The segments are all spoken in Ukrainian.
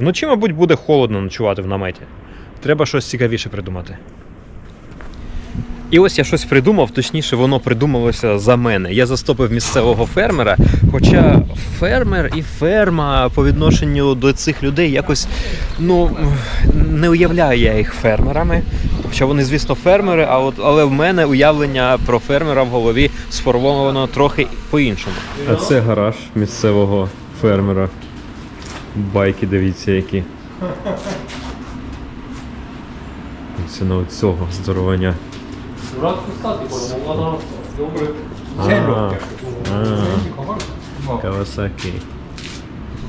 Вночі, мабуть, буде холодно ночувати в наметі. Треба щось цікавіше придумати. І ось я щось придумав, точніше, воно придумалося за мене. Я застопив місцевого фермера. Хоча фермер і ферма по відношенню до цих людей якось ну не уявляю я їх фермерами. Хоча вони, звісно, фермери, а от але в мене уявлення про фермера в голові сформовано трохи по-іншому. А це гараж місцевого фермера. Байки, дивіться, які. Це на цього здоровання. А, Кавасаки.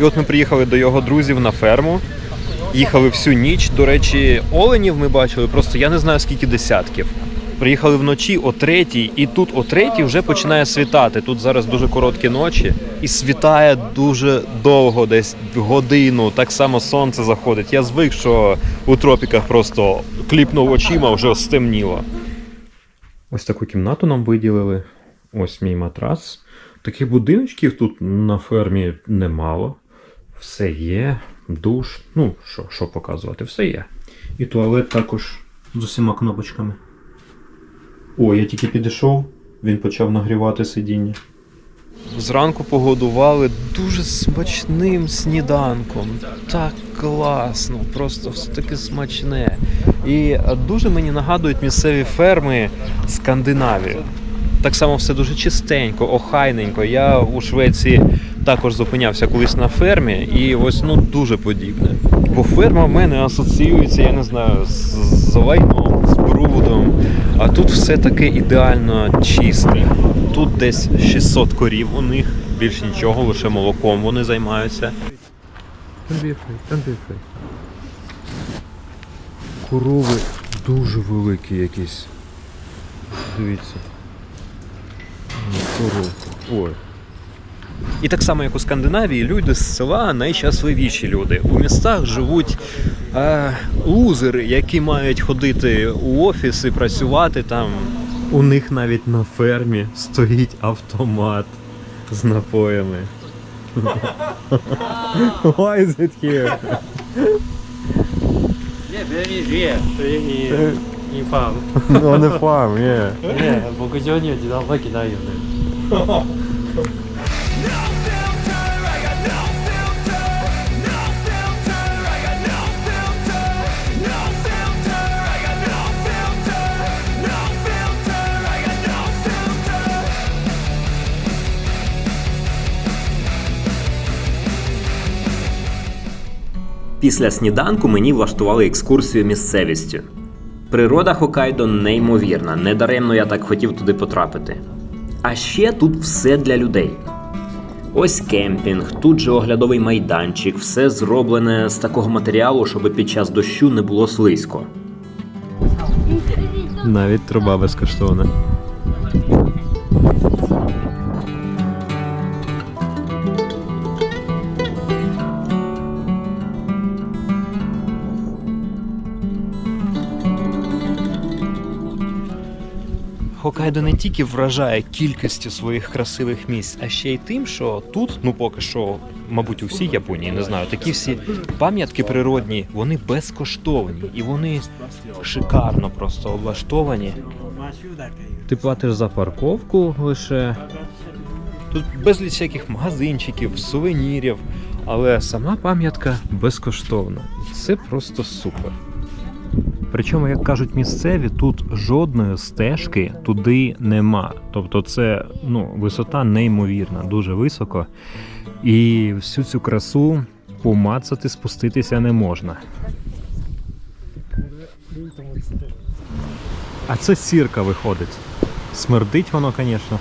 І от ми приїхали до його друзів на ферму. Їхали всю ніч. До речі, оленів ми бачили, просто я не знаю скільки десятків. Приїхали вночі о третій, і тут о третій вже починає світати. Тут зараз дуже короткі ночі, і світає дуже довго, десь годину. Так само сонце заходить. Я звик, що у тропіках просто кліпнув очима, вже стемніло. Ось таку кімнату нам виділили. Ось мій матрас. Таких будиночків тут на фермі немало. Все є. Душ. Ну, що, що показувати, все є. І туалет також з усіма кнопочками. О, я тільки підійшов, він почав нагрівати сидіння. Зранку погодували дуже смачним сніданком. Так класно, просто все таке смачне. І дуже мені нагадують місцеві ферми Скандинавії. Так само все дуже чистенько, охайненько. Я у Швеції також зупинявся колись на фермі, і ось ну дуже подібне. Бо ферма в мене асоціюється, я не знаю, з, з лайном, з брудом. А тут все таке ідеально чисте. Тут десь 600 корів у них, більш нічого, лише молоком вони займаються. Корови дуже великі якісь. Дивіться. Коров. Ой. І так само, як у Скандинавії, люди з села найщасливіші люди. У містах живуть е, лузери, які мають ходити у офіс і працювати там. У них навіть на фермі стоїть автомат з напоями. Why is it here? Yeah, there is here. In farm. On the farm, yeah. Yeah, 僕上には自動販売機ないよね。Після сніданку мені влаштували екскурсію місцевістю. Природа Хокайдо неймовірна, недаремно я так хотів туди потрапити. А ще тут все для людей. Ось кемпінг, тут же оглядовий майданчик, все зроблене з такого матеріалу, щоб під час дощу не було слизько. Навіть труба безкоштовна. Хокайдо не тільки вражає кількістю своїх красивих місць, а ще й тим, що тут, ну поки що, мабуть, у всій Японії, не знаю, такі всі пам'ятки природні, вони безкоштовні і вони шикарно просто облаштовані. Ти платиш за парковку лише. Тут безліч всяких магазинчиків, сувенірів, але сама пам'ятка безкоштовна. Це просто супер. Причому, як кажуть місцеві, тут жодної стежки туди нема. Тобто, це ну, висота неймовірна, дуже високо. І всю цю красу помацати, спуститися не можна. А це сірка виходить. Смердить воно, звісно.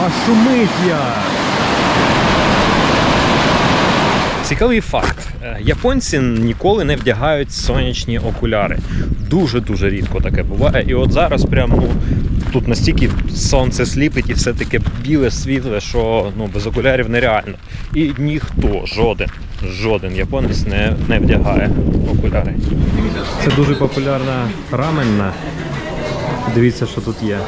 А шумить як! Цікавий факт: Е, японці ніколи не вдягають сонячні окуляри. Дуже дуже рідко таке буває. І от зараз прям ну тут настільки сонце сліпить і все таке біле світле, що ну без окулярів нереально. І ніхто, жоден, жоден японець не, не вдягає окуляри. Це дуже популярна раменна. Дивіться, що тут є.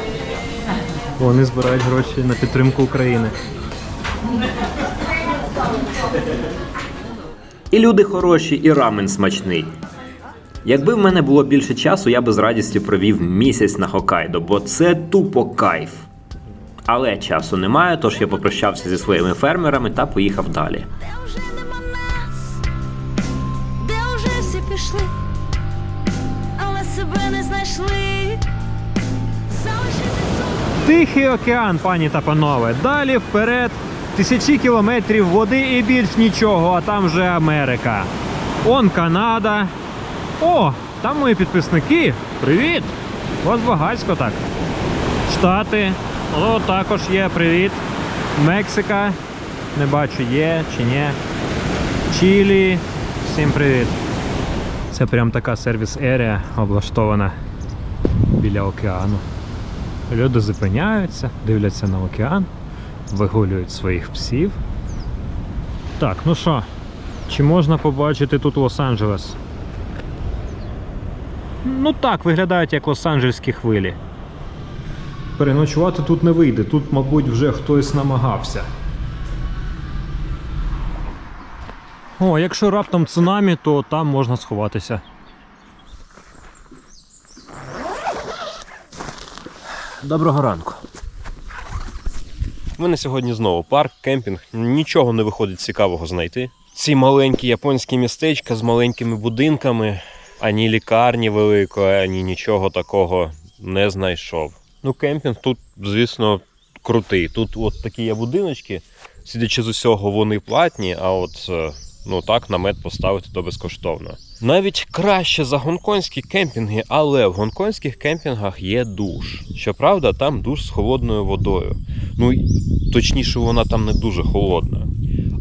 Вони збирають гроші на підтримку України. І люди хороші, і рамен смачний. Якби в мене було більше часу, я би з радістю провів місяць на Хокайдо, бо це тупо кайф. Але часу немає, тож я попрощався зі своїми фермерами та поїхав далі. Де вже нема нас, де вже всі пішли, але себе не знайшли. Тихий океан, пані та панове. Далі вперед. Тисячі кілометрів води і більш нічого, а там вже Америка. Он Канада. О, там мої підписники. Привіт! Вас багатько так. Штати. О, також є, привіт. Мексика. Не бачу, є чи ні. Чилі. Всім привіт. Це прям така сервіс-ерія облаштована біля океану. Люди зупиняються, дивляться на океан, вигулюють своїх псів. Так, ну що, чи можна побачити тут Лос-Анджелес? Ну так, виглядають як Лос-Анджельські хвилі. Переночувати тут не вийде, тут, мабуть, вже хтось намагався. О, якщо раптом цунамі, то там можна сховатися. Доброго ранку. У мене сьогодні знову парк, кемпінг. Нічого не виходить цікавого знайти. Ці маленькі японські містечка з маленькими будинками, ані лікарні великої, ані нічого такого не знайшов. Ну, кемпінг тут, звісно, крутий. Тут от такі є будиночки. Сидячи з усього, вони платні, а от е, ну так намет поставити то безкоштовно. Навіть краще за гонконгські кемпінги, але в гонконгських кемпінгах є душ. Щоправда, там душ з холодною водою. Ну точніше, вона там не дуже холодна.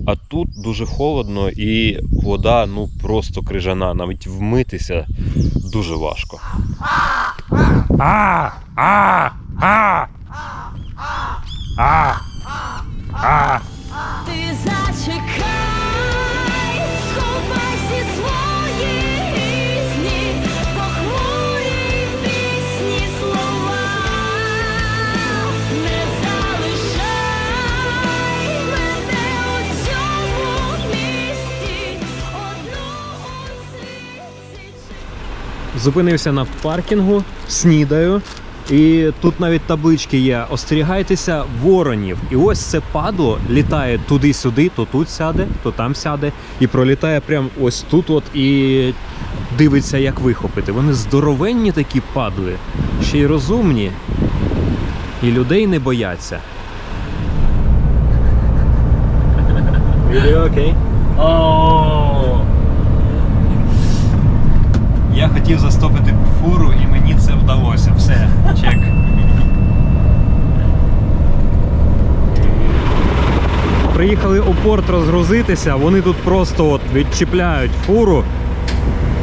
А тут дуже холодно і вода ну просто крижана. Навіть вмитися дуже важко. А! А! А! А! А! Ти зачекай, Зупинився на паркінгу, снідаю. І тут навіть таблички є. Остерігайтеся воронів. І ось це падло літає туди-сюди, то тут сяде, то там сяде, і пролітає прямо ось тут, от і дивиться, як вихопити. Вони здоровенні такі падли, ще й розумні. І людей не бояться. Відео окей. Я хотів застопити фуру, і мені це вдалося. Все, чек. Приїхали у порт розгрузитися, вони тут просто от відчіпляють фуру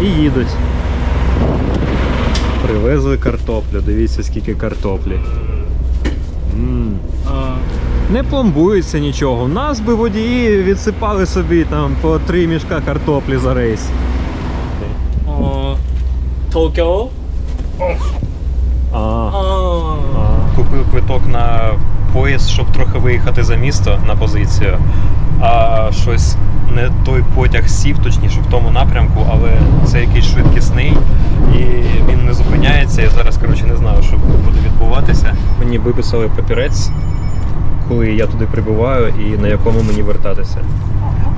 і їдуть. Привезли картоплю, дивіться, скільки картоплі. М. Не пломбується нічого. У нас би водії відсипали собі там по три мішка картоплі за рейс. 東京 А, а. Купив квиток на поїзд, щоб трохи виїхати за місто на позицію. А щось не той потяг сів, точніше в тому напрямку, але це якийсь швидкісний і він не зупиняється. Я зараз коротше, не знаю, що буде відбуватися. Мені виписали папірець, коли я туди прибуваю і на якому мені вертатися.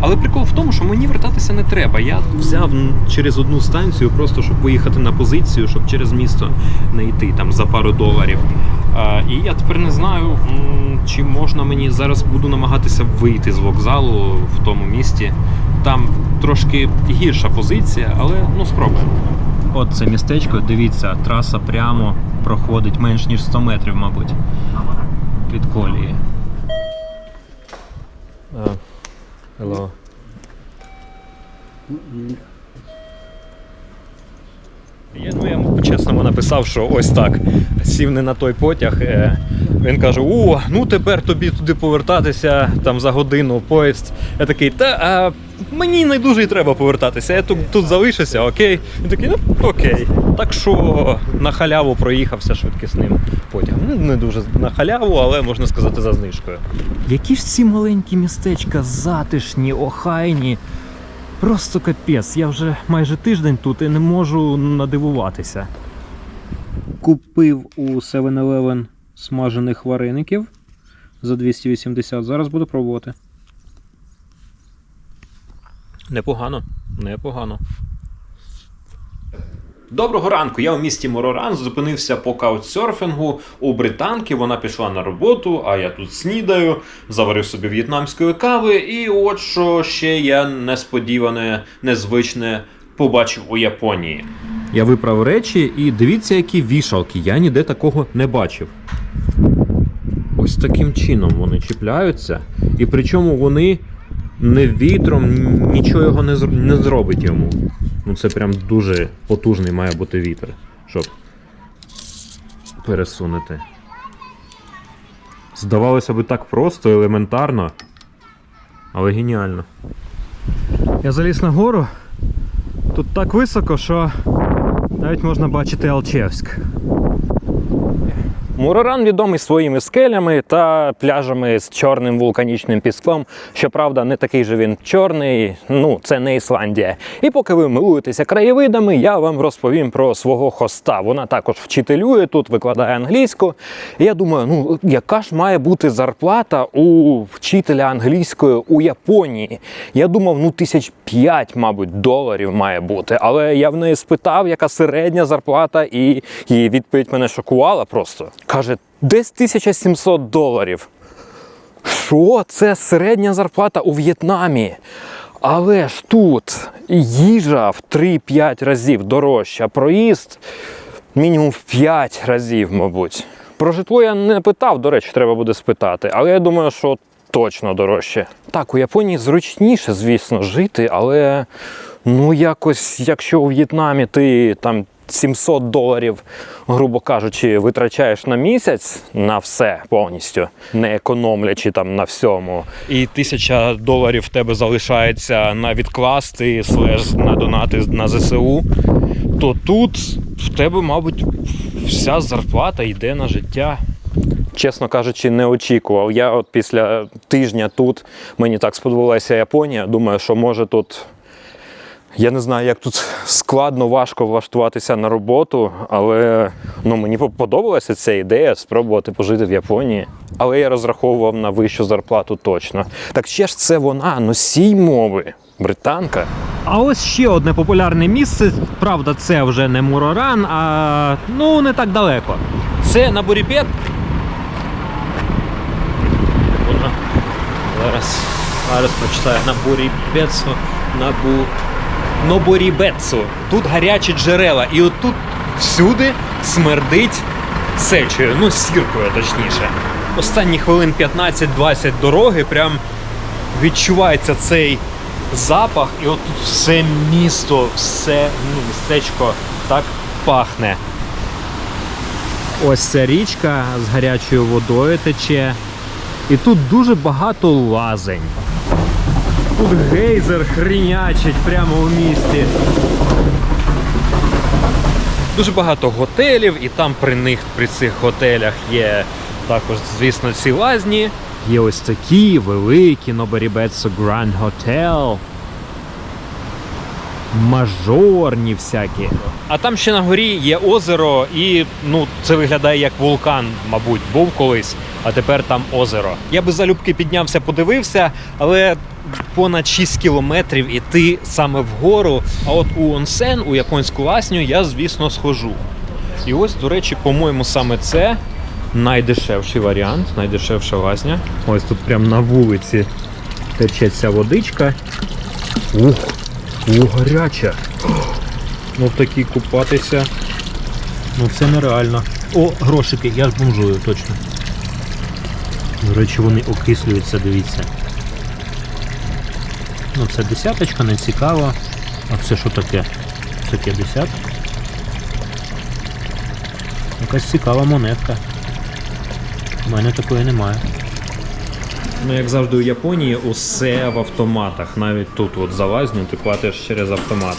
Але прикол в тому, що мені вертатися не треба. Я взяв через одну станцію, просто щоб поїхати на позицію, щоб через місто не йти там за пару доларів. І я тепер не знаю, чи можна мені зараз буду намагатися вийти з вокзалу в тому місті. Там трошки гірша позиція, але ну спробуємо. От це містечко, дивіться, траса прямо проходить менш ніж 100 метрів, мабуть. Від колії. Hello. Я, ну, я йому по-чесному написав, що ось так. Сів не на той потяг. Е, він каже: О, ну тепер тобі туди повертатися там за годину поїзд. Я такий, та а мені не дуже і треба повертатися. Я тут, тут залишуся, окей. Він такий, ну окей. Так що на халяву проїхався швидкісним потягом. Ну, не дуже на халяву, але можна сказати за знижкою. Які ж ці маленькі містечка затишні, охайні. Просто капець. Я вже майже тиждень тут і не можу надивуватися. Купив у 7-Eleven смажених вареників за 280. Зараз буду пробувати. Непогано, непогано. Доброго ранку. Я у місті Мороран зупинився по каутсерфінгу у британки. Вона пішла на роботу, а я тут снідаю, заварив собі в'єтнамської кави, і от що ще я несподіване, незвичне побачив у Японії. Я виправ речі і дивіться, які вішалки. Я ніде такого не бачив. Ось таким чином вони чіпляються, і причому вони не вітром, нічого його не, не зробить йому. Ну це прям дуже потужний має бути вітер, щоб пересунути. Здавалося би так просто, елементарно, але геніально. Я заліз на гору. Тут так високо, що навіть можна бачити Алчевськ. Муроран відомий своїми скелями та пляжами з чорним вулканічним піском. Щоправда, не такий же він чорний, ну це не Ісландія. І поки ви милуєтеся краєвидами, я вам розповім про свого хоста. Вона також вчителює тут, викладає англійську. І я думаю, ну яка ж має бути зарплата у вчителя англійської у Японії? Я думав, ну тисяч п'ять, мабуть, доларів має бути. Але я в неї спитав, яка середня зарплата, і її відповідь мене шокувала просто. Каже, десь 1700 доларів. Що? Це середня зарплата у В'єтнамі. Але ж тут їжа в 3-5 разів дорожча, проїзд мінімум в 5 разів, мабуть. Про житло я не питав, до речі, треба буде спитати, але я думаю, що точно дорожче. Так, у Японії зручніше, звісно, жити, але ну якось, якщо у В'єтнамі ти там 700 доларів, грубо кажучи, витрачаєш на місяць на все повністю, не економлячи там на всьому, І тисяча доларів в тебе залишається на відкласти, слеш на донати на ЗСУ, то тут в тебе, мабуть, вся зарплата йде на життя. чесно кажучи, не очікував. Я от після тижня тут мені так сподобалася Японія. Думаю, що може тут. Я не знаю, як тут складно, важко влаштуватися на роботу, але ну, мені подобалася ця ідея спробувати пожити в Японії. Але я розраховував на вищу зарплату точно. Так ще ж це вона, носій мови, британка. А ось ще одне популярне місце. Правда, це вже не Муроран, а ну не так далеко. Це на Буріпет. Зараз, зараз прочитаю на Бурібецу, на Бу. Ноборібецу. Тут гарячі джерела. І от тут всюди смердить сечею, ну сіркою точніше. Останні хвилин 15-20 дороги прям відчувається цей запах, і от тут все місто, все ну, містечко так пахне. Ось ця річка з гарячою водою тече. І тут дуже багато лазень. Тут гейзер хрінячить прямо у місті. Дуже багато готелів, і там при них, при цих готелях є також, звісно, ці лазні. Є ось такі великі Нобарібецо Grand Hotel. Мажорні всякі. А там ще на горі є озеро, і ну, це виглядає як вулкан, мабуть, був колись, а тепер там озеро. Я би залюбки піднявся, подивився, але понад 6 кілометрів іти саме вгору. А от у Онсен, у японську ласню, я, звісно, схожу. І ось, до речі, по-моєму, саме це найдешевший варіант, найдешевша лазня. Ось тут прямо на вулиці тече ця водичка. Ух, о, гаряча. Ну в такій купатися. Ну це нереально. О, грошики, я ж бомжую, точно. До речі, вони окислюються, дивіться. Ну це десяточка, не цікаво. А це що таке? Це 50. Якась цікава монетка. У мене такої немає. Ну, як завжди у Японії, усе в автоматах. Навіть тут от залазню ти платиш через автомат.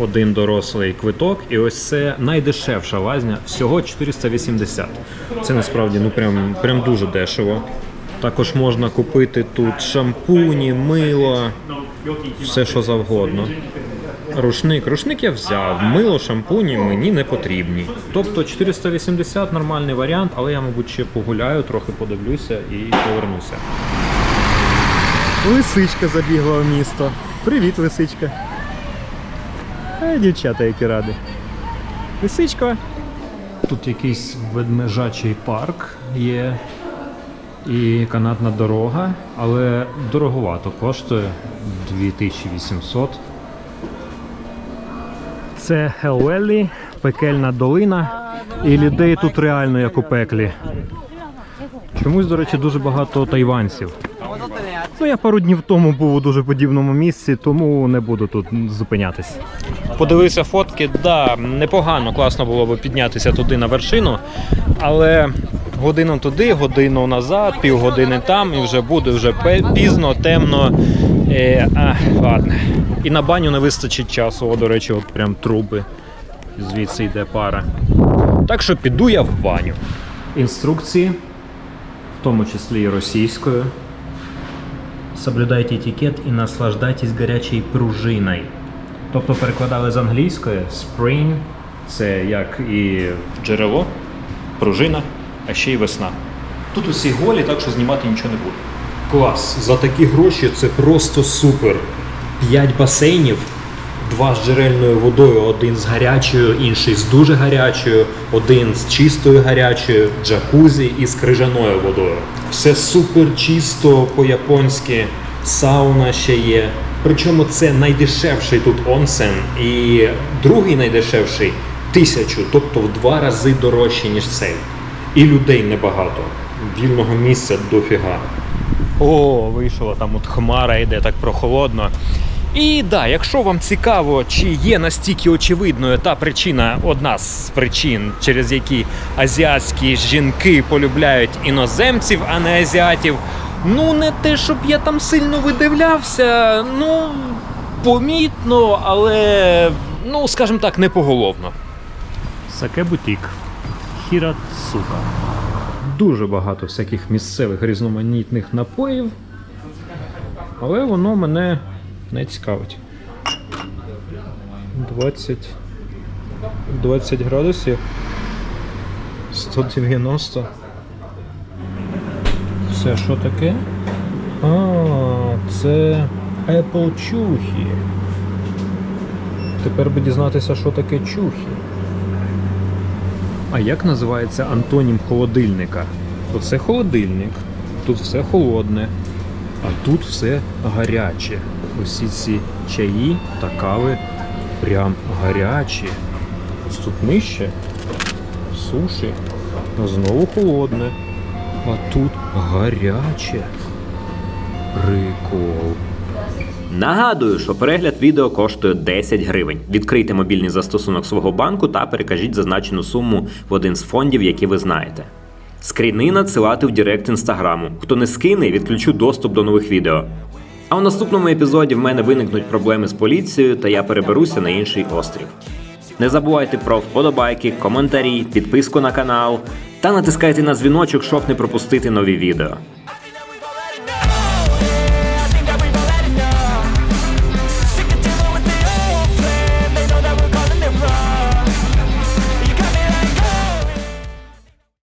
Один дорослий квиток, і ось це найдешевша лазня, всього 480. Це насправді ну прям, прям дуже дешево. Також можна купити тут шампуні, мило, все що завгодно. Рушник. Рушник я взяв. Мило, шампуні мені не потрібні. Тобто 480 нормальний варіант, але я, мабуть, ще погуляю, трохи подивлюся і повернуся. Лисичка забігла в місто. Привіт, лисичка. А дівчата, які раді. Лисичко. Тут якийсь ведмежачий парк є і канатна дорога, але дороговато коштує 2800. Це Хелвеллі, пекельна долина. І людей тут реально як у пеклі. Чомусь, до речі, дуже багато тайванців. Ну, я пару днів тому був у дуже подібному місці, тому не буду тут зупинятись. Подивився фотки, да, непогано, класно було б піднятися туди на вершину, але годину туди, годину назад, півгодини там, і вже буде вже пізно, темно. Е, а, ладно. І на баню не вистачить часу. О, до речі, от прям труби. Звідси йде пара. Так що піду я в баню. Інструкції, в тому числі і російською. Соблюдайте етикет і наслаждайтесь гарячою пружиною. Тобто перекладали з англійської spring це як і джерело, пружина, а ще й весна. Тут усі голі, так що знімати нічого не буде. Клас! За такі гроші це просто супер. П'ять басейнів, два з джерельною водою, один з гарячою, інший з дуже гарячою, один з чистою гарячою, джакузі і з крижаною водою. Все супер чисто по-японськи, сауна ще є. Причому це найдешевший тут онсен, і другий найдешевший тисячу, тобто в два рази дорожче, ніж цей. І людей небагато. Вільного місця дофіга. О, вийшло там от хмара йде так прохолодно. І да, якщо вам цікаво, чи є настільки очевидною та причина, одна з причин, через які азіатські жінки полюбляють іноземців, а не азіатів. Ну, не те, щоб я там сильно видивлявся, ну, помітно, але, ну, скажімо так, не поголовно. Саке бутік. Хірацука. Дуже багато всяких місцевих різноманітних напоїв. Але воно мене не цікавить. 20. 20 градусів. 190. Це що таке? А, це Apple чухи. Тепер би дізнатися, що таке чухи. А як називається антонім холодильника? Оце холодильник, тут все холодне, а тут все гаряче. Усі ці чаї та кави прям гарячі. Ось тут нижче суші, а знову холодне. А тут гаряче. Прикол. Нагадую, що перегляд відео коштує 10 гривень. Відкрийте мобільний застосунок свого банку та перекажіть зазначену суму в один з фондів, які ви знаєте. Скріни надсилати в Директ інстаграму. Хто не скине, відключу доступ до нових відео. А у наступному епізоді в мене виникнуть проблеми з поліцією, та я переберуся на інший острів. Не забувайте про вподобайки, коментарі, підписку на канал та натискайте на дзвіночок, щоб не пропустити нові відео.